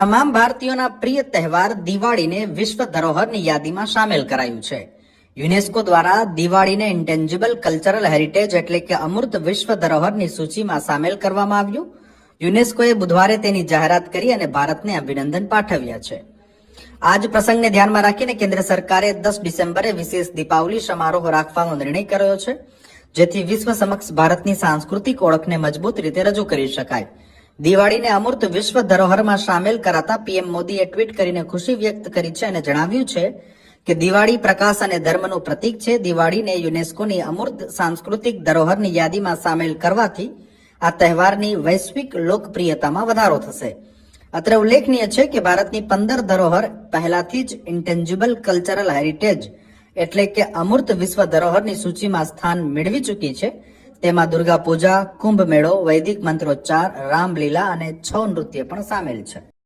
તમામ ભારતીયોના પ્રિય તહેવાર દિવાળીને વિશ્વ ધરોહરની યાદીમાં સામેલ કરાયું છે. યુનેસ્કો દ્વારા દિવાળીને ઇન્ટેન્જિબલ કલ્ચરલ હેરિટેજ એટલે કે અમૂર્ત વિશ્વ ધરોહરની સૂચિમાં સામેલ કરવામાં આવ્યું. યુનેસ્કોએ બુધવારે તેની જાહેરાત કરી અને ભારતને અભિનંદન પાઠવ્યા છે. આજ પ્રસંગને ધ્યાનમાં રાખીને કેન્દ્ર સરકારે દસ ડિસેમ્બરે વિશેષ દીપાવલી સમારોહ રાખવાનો નિર્ણય કર્યો છે, જેથી વિશ્વ સમક્ષ ભારતની સાંસ્કૃતિક ઓળખને મજબૂત રીતે રજૂ કરી શકાય. દિવાળીને અમૂર્ત વિશ્વ ધરોહરમાં સામેલ કરાતા પીએમ મોદીએ ટ્વીટ કરીને ખુશી વ્યક્ત કરી છે અને જણાવ્યું છે કે દિવાળી પ્રકાશ અને ધર્મનું પ્રતીક છે. દિવાળીને યુનેસ્કોની અમૂર્ત સાંસ્કૃતિક ધરોહરની યાદીમાં સામેલ કરવાથી આ તહેવારની વૈશ્વિક લોકપ્રિયતામાં વધારો થશે. અત્રે ઉલ્લેખનીય છે કે ભારતની પંદર ધરોહર પહેલાથી જ ઇન્ટેન્જિબલ કલ્ચરલ હેરિટેજ એટલે કે અમૂર્ત વિશ્વ ધરોહરની સૂચિમાં સ્થાન મેળવી ચૂકી છે. તેમાં દુર્ગા પૂજા કુંભ મેળો વૈદિક મંત્રોચ્ચાર રામલીલા અને છ નૃત્ય પણ સામેલ છે.